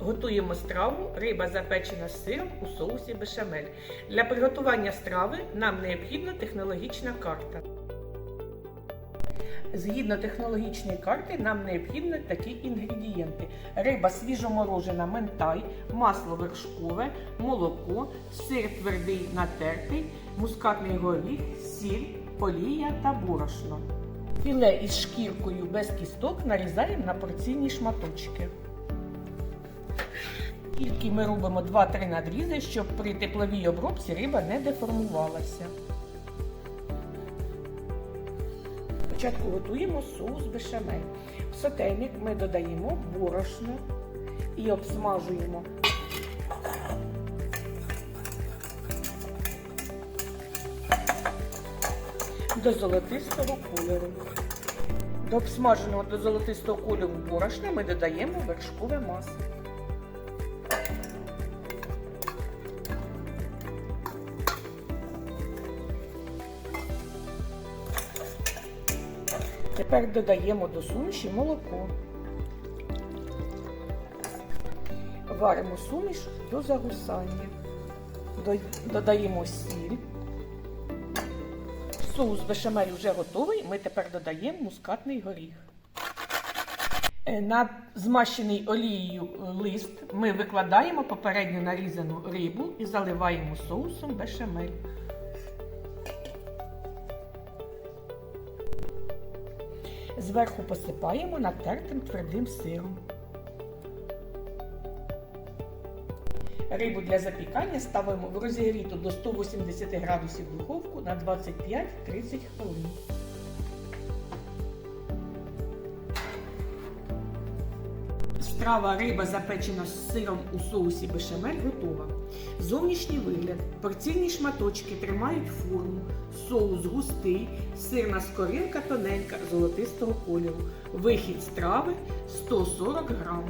Готуємо страву риба запечена з сиром у соусі бешамель. Для приготування страви нам необхідна технологічна карта. Згідно технологічної карти, нам необхідні такі інгредієнти: риба свіжоморожена ментай, масло вершкове, молоко, сир твердий натертий, мускатний горіх, сіль, олія та борошно. Філе із шкіркою без кісток нарізаємо на порційні шматочки. Тільки ми робимо 2-3 надрізи, щоб при тепловій обробці риба не деформувалася. Спочатку готуємо соус бешамель. В сотейник ми додаємо борошно і обсмажуємо. До золотистого кольору. До обсмаженого до золотистого кольору борошна ми додаємо вершкове масло. Тепер додаємо до суміші молоко. Варимо суміш до загусання. Додаємо сіль. Соус бешамель вже готовий. Ми тепер додаємо мускатний горіх. Е, На змащений олією лист ми викладаємо попередньо нарізану рибу і заливаємо соусом бешамель. Зверху посипаємо натертим твердим сиром. Рибу для запікання ставимо в розігріту до 180 градусів духовку на 25-30 хвилин. Страва риба запечена з сиром у соусі бешамель готова. Зовнішній вигляд. Порційні шматочки тримають форму. Соус густий, сирна скоринка тоненька золотистого кольору. Вихід страви 140 грам.